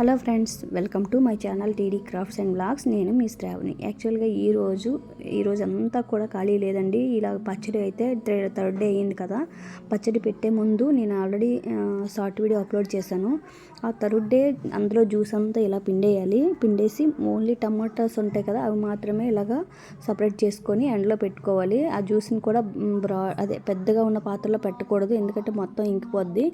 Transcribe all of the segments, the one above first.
Hello friends welcome to my channel TD crafts and blogs నేను మీ శ్రావణి. యాక్చువల్గా ఈరోజు ఈరోజు అంతా కూడా ఖాళీ లేదండి. ఇలా పచ్చడి అయితే థర్డ్ డే అయింది కదా. పచ్చడి పెట్టే ముందు నేను ఆల్రెడీ షార్ట్ వీడియో అప్లోడ్ చేశాను. ఆ థర్డ్ డే అందులో జ్యూస్ అంతా ఇలా పిండేయాలి. పిండేసి ఓన్లీ టమాటాస్ ఉంటాయి కదా అవి మాత్రమే ఇలాగా సపరేట్ చేసుకొని ఎండలో పెట్టుకోవాలి. ఆ జ్యూస్ని కూడా బ్రా అదే పెద్దగా ఉన్న పాత్రలో పెట్టకూడదు. ఎందుకంటే మొత్తం ఇంకిపోద్ది.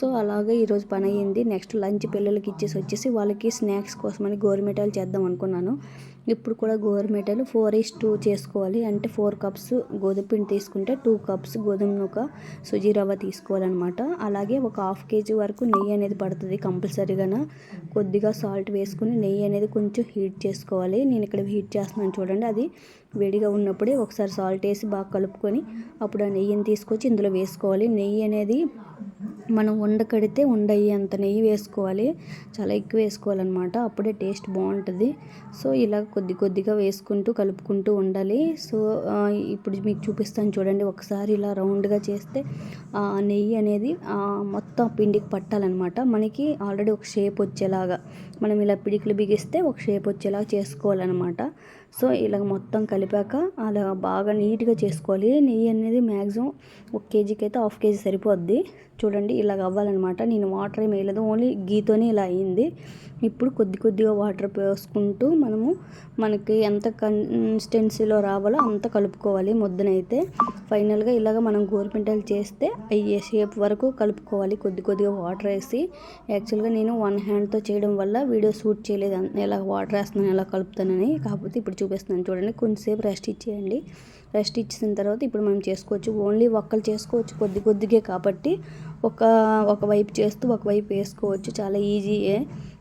సో అలాగే ఈరోజు పని అయ్యింది నెక్స్ట్ లంచ్ పిల్లలకి ఇచ్చేసి వచ్చేసి వాళ్ళకి స్నాక్స్ కోసమని గోరుమిఠాయిలు చేద్దాం అనుకున్నాను. ఇప్పుడు కూడా గోరుమిఠాయిలు ఫోర్ ఈస్ టూ చేసుకోవాలి. అంటే ఫోర్ కప్స్ గోధుమ పిండి తీసుకుంటే టూ కప్స్ గోధుమ నూక సుజీ రవ్వ తీసుకోవాలన్నమాట. అలాగే ఒక హాఫ్ కేజీ వరకు నెయ్యి అనేది పడుతుంది కంపల్సరీగా కొద్దిగా సాల్ట్ వేసుకుని నెయ్యి అనేది కొంచెం హీట్ చేసుకోవాలి. నేను ఇక్కడ హీట్ చేస్తున్నాను చూడండి. అది వేడిగా ఉన్నప్పుడే ఒకసారి సాల్ట్ వేసి బాగా కలుపుకొని అప్పుడు ఆ నెయ్యిని తీసుకొచ్చి ఇందులో వేసుకోవాలి. నెయ్యి అనేది మనం వండ కడితే ఉండయి అంత నెయ్యి వేసుకోవాలి. చాలా ఎక్కువ వేసుకోవాలన్నమాట. అప్పుడే టేస్ట్ బాగుంటుంది. సో ఇలా కొద్ది కొద్దిగా వేసుకుంటూ కలుపుకుంటూ ఉండాలి సో ఇప్పుడు మీకు చూపిస్తాను చూడండి. ఒకసారి ఇలా రౌండ్గా చేస్తే ఆ నెయ్యి అనేది మొత్తం పిండికి పట్టాలన్నమాట. మనకి ఆల్రెడీ ఒక షేప్ వచ్చేలాగా మనం ఇలా పిడికిలు బిగిస్తే ఒక షేప్ వచ్చేలాగా చేసుకోవాలన్నమాట. సో ఇలా మొత్తం కలిపాక అలా బాగా నీట్గా చేసుకోవాలి. నెయ్యి అనేది మ్యాక్సిమం ఒక కేజీకి అయితే హాఫ్ కేజీ సరిపోద్ది. చూడండి ఇలాగ అవ్వాలన్నమాట. నేను వాటర్ ఏమి వేయలేదు ఓన్లీ గీతోనే ఇలా అయింది. ఇప్పుడు కొద్ది కొద్దిగా వాటర్ పోసుకుంటూ మనము మనకి ఎంత కన్సిస్టెన్సీలో రావాలో అంత కలుపుకోవాలి ముద్దనైతే. ఫైనల్గా ఇలాగ మనం గోరుపింటలు చేస్తే అయ్యే షేప్ వరకు కలుపుకోవాలి. కొద్ది కొద్దిగా వాటర్ వేసి యాక్చువల్గా నేను వన్ హ్యాండ్తో చేయడం వల్ల వీడియో షూట్ చేయలేదు. ఎలా వాటర్ వేస్తున్నాను ఎలా కలుపుతానని. కాకపోతే ఇప్పుడు చూపిస్తున్నాను చూడండి. కొంచెంసేపు రెస్ట్ ఇచ్చేయండి. రెస్ట్ ఇచ్చిన తర్వాత ఇప్పుడు మనం చేసుకోవచ్చు. ఓన్లీ ఒక్కలు చేసుకోవచ్చు. కొద్ది కొద్దిగే కాబట్టి ఒక ఒకవైపు చేస్తూ ఒకవైపు వేసుకోవచ్చు. చాలా ఈజీయే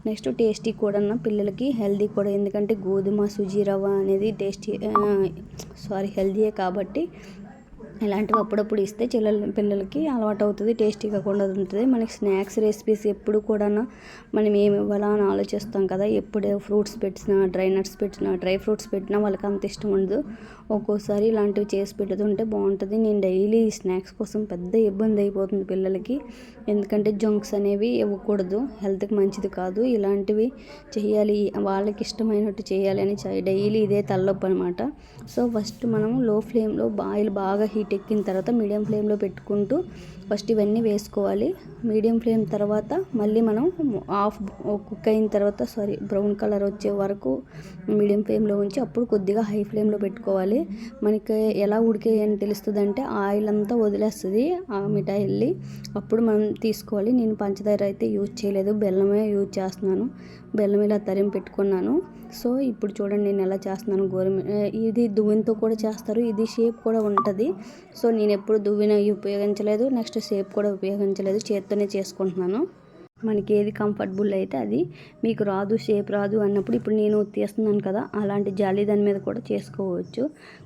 నెక్స్ట్ టేస్టీ కూడా పిల్లలకి హెల్దీ కూడా. ఎందుకంటే గోధుమ సుజీ రవ్వ అనేది టేస్టీ సారీ హెల్దీయే కాబట్టి ఇలాంటివి అప్పుడప్పుడు ఇస్తే చిల్లల పిల్లలకి అలవాటు అవుతుంది టేస్టీగా కూడా ఉంటుంది. మనకి స్నాక్స్ రెసిపీస్ ఎప్పుడు కూడా మనం ఏమి ఇవ్వాలా అని ఆలోచిస్తాం కదా. ఎప్పుడే ఫ్రూట్స్ పెట్టినా డ్రై నట్స్ పెట్టినా డ్రై ఫ్రూట్స్ పెట్టినా వాళ్ళకి అంత ఇష్టం ఉండదు. ఒక్కోసారి ఇలాంటివి చేసి పెడుతుంటే బాగుంటుంది. నేను డైలీ స్నాక్స్ కోసం పెద్ద ఇబ్బంది అయిపోతుంది పిల్లలకి. ఎందుకంటే జంక్స్ అనేవి ఇవ్వకూడదు. హెల్త్కి మంచిది కాదు. ఇలాంటివి చేయాలి. వాళ్ళకి ఇష్టమైనట్టు చేయాలి అని డైలీ ఇదే తలనొప్పి అనమాట సో ఫస్ట్ మనం లో ఫ్లేమ్లో ఆయిల్ బాగా హీట్ ఎక్కిన తర్వాత మీడియం ఫ్లేమ్లో పెట్టుకుంటూ ఫస్ట్ ఇవన్నీ వేసుకోవాలి. మీడియం ఫ్లేమ్ తర్వాత మళ్ళీ మనం ఆఫ్ కుక్ అయిన తర్వాత సారీ బ్రౌన్ కలర్ వచ్చే వరకు మీడియం ఫ్లేమ్లో ఉంచి అప్పుడు కొద్దిగా హై ఫ్లేమ్లో పెట్టుకోవాలి. మనకి ఎలా ఉడికే అని తెలుస్తుంది అంటే ఆయిల్ అంతా వదిలేస్తుంది ఆ మిఠాయిల్ని అప్పుడు మనం తీసుకోవాలి. నేను పంచదార అయితే యూజ్ చేయలేదు. బెల్లమే యూజ్ చేస్తున్నాను. బెల్లం ఇలా తరిమి పెట్టుకున్నాను. సో ఇప్పుడు చూడండి నేను ఎలా చేస్తున్నాను. గోరుమి ఇది దువ్వెనతో కూడా చేస్తారు. ఇది షేప్ కూడా ఉంటుంది. సో నేను ఎప్పుడు దువ్వెన ఉపయోగించలేదు. నెక్స్ట్ షేప్ కూడా ఉపయోగించలేదు. చేత్తోనే చేసుకుంటున్నాను. మనకి ఏది కంఫర్టబుల్ అయితే అది మీకు రాదు షేప్ రాదు అన్నప్పుడు ఇప్పుడు నేను తీస్తున్నాను కదా అలాంటి జాలీ దాని మీద కూడా చేసుకోవచ్చు.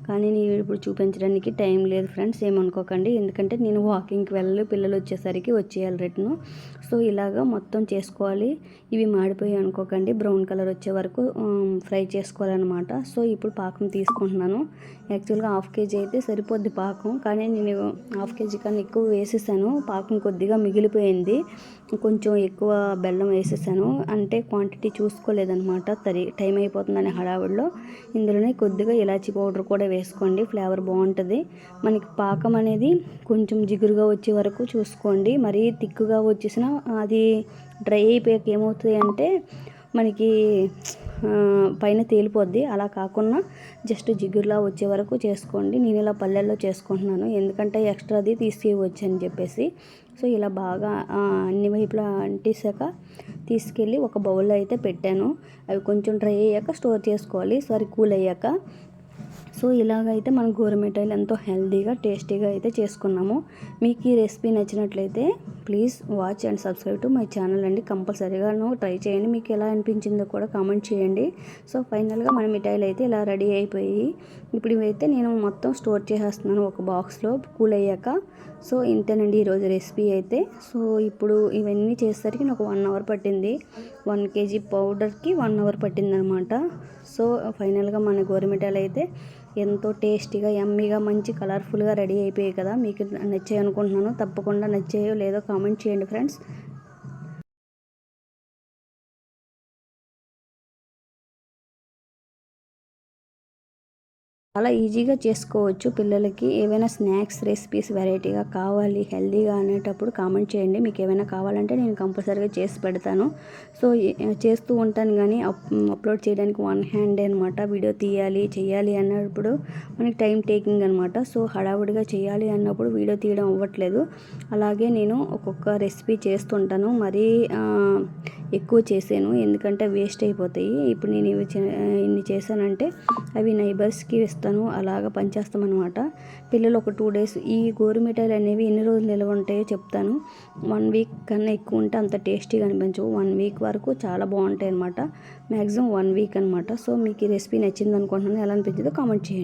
కానీ నేను ఇప్పుడు చూపించడానికి టైం లేదు ఫ్రెండ్స్ ఏమనుకోకండి. ఎందుకంటే నేను వాకింగ్కి వెళ్ళాలి పిల్లలు వచ్చేసరికి వచ్చేయాలి రిటర్ను సో ఇలాగా మొత్తం చేసుకోవాలి. ఇవి మాడిపోయి అనుకోకండి. బ్రౌన్ కలర్ వచ్చే వరకు ఫ్రై చేసుకోవాలన్నమాట. సో ఇప్పుడు పాకం తీసుకుంటున్నాను. యాక్చువల్గా హాఫ్ కేజీ అయితే సరిపోద్ది పాకం. కానీ నేను హాఫ్ కేజీ కన్నా ఎక్కువ వేసేసాను. పాకం కొద్దిగా మిగిలిపోయింది. కొంచెం ఎక్కువ బెల్లం వేసేసాను. అంటే క్వాంటిటీ చూసుకోలేదనమాట తరి టైం అయిపోతుందని హడావుడిలో ఇందులోనే కొద్దిగా ఇలాచీ పౌడర్ కూడా వేసుకోండి. ఫ్లేవర్ బాగుంటుంది. మనకి పాకం అనేది కొంచెం జిగురుగా వచ్చే వరకు చూసుకోండి. మరీ తిక్కుగా వచ్చేసిన అది డ్రై అయిపోయాక ఏమవుతుంది అంటే మనకి పైన తేలిపోద్ది. అలా కాకుండా జస్ట్ జిగురులా వచ్చే వరకు చేసుకోండి. నేను ఇలా పల్లెల్లో చేసుకుంటున్నాను. ఎందుకంటే ఎక్స్ట్రాది తీసుకెళ్ళవచ్చు అని చెప్పేసి. సో ఇలా బాగా అన్ని వైపులా అంటేసాక తీసుకెళ్ళి ఒక బౌల్లో అయితే పెట్టాను. అవి కొంచెం డ్రై అయ్యాక స్టోర్ చేసుకోవాలి. సారీ కూల్ అయ్యాక సో ఇలాగైతే మనం గోరుమిఠాయిలు ఎంతో హెల్తీగా టేస్టీగా అయితే చేసుకున్నాము. మీకు ఈ రెసిపీ నచ్చినట్లయితే please watch and subscribe to my channel అండి. కంపల్సరీగాను ట్రై చేయండి. మీకు ఎలా అనిపించిందో కూడా కామెంట్ చేయండి. సో ఫైనల్గా మన మిఠాయిలు అయితే ఇలా రెడీ అయిపోయి ఇప్పుడు ఇవైతే నేను మొత్తం స్టోర్ చేసేస్తున్నాను ఒక బాక్స్లో కూల్ అయ్యాక. సో ఇంతేనండి ఈరోజు రెసిపీ అయితే. సో ఇప్పుడు ఇవన్నీ చేసేసరికి నాకు వన్ అవర్ పట్టింది. వన్ కేజీ పౌడర్కి వన్ అవర్ పట్టిందనమాట. సో ఫైనల్గా మన గోరుమిఠాయిలు అయితే ఎంతో టేస్టీగా యమ్మీగా మంచి కలర్ఫుల్గా రెడీ అయిపోయాయి కదా. మీకు నచ్చాయి అనుకుంటున్నాను. తప్పకుండా నచ్చాయో లేదో కామెంట్ చేయండి ఫ్రెండ్స్. చాలా ఈజీగా చేసుకోవచ్చు. పిల్లలకి ఏవైనా స్నాక్స్ రెసిపీస్ వెరైటీగా కావాలి హెల్దీగా అనేటప్పుడు కామెంట్ చేయండి. మీకు ఏమైనా కావాలంటే నేను కంపల్సరీగా చేసి పెడతాను. సో చేస్తూ ఉంటాను కానీ అప్- అప్లోడ్ చేయడానికి వన్ హ్యాండ్ అనమాట వీడియో తీయాలి చేయాలి అన్నప్పుడు మనకి టైం టేకింగ్ అనమాట సో హడావుడిగా చేయాలి అన్నప్పుడు వీడియో తీయడం అవ్వట్లేదు. అలాగే నేను ఒక్కొక్క రెసిపీ చేస్తుంటాను. మరీ ఎక్కువ చేసాను ఎందుకంటే వేస్ట్ అయిపోతాయి. ఇప్పుడు నేను ఇవి చే- ఇన్ని చేశానంటే అవి నైబర్స్కి ఇస్తాను. అలాగ పనిచేస్తామన్నమాట. పిల్లలు ఒక టూ డేస్ ఈ గోరుమిఠాయిలు అనేవి ఎన్ని రోజులు నిల్వ ఉంటాయో చెప్తాను. వన్ వీక్ కన్నా ఎక్కువ ఉంటే అంత టేస్టీగా అనిపించవు. వన్ వీక్ వరకు చాలా బాగుంటాయి అనమాట మ్యాక్సిమం వన్ వీక్ అనమాట సో మీకు ఈ రెసిపీ నచ్చింది అనుకుంటున్నాను ఎలా అనిపించిందో కామెంట్ చేయండి.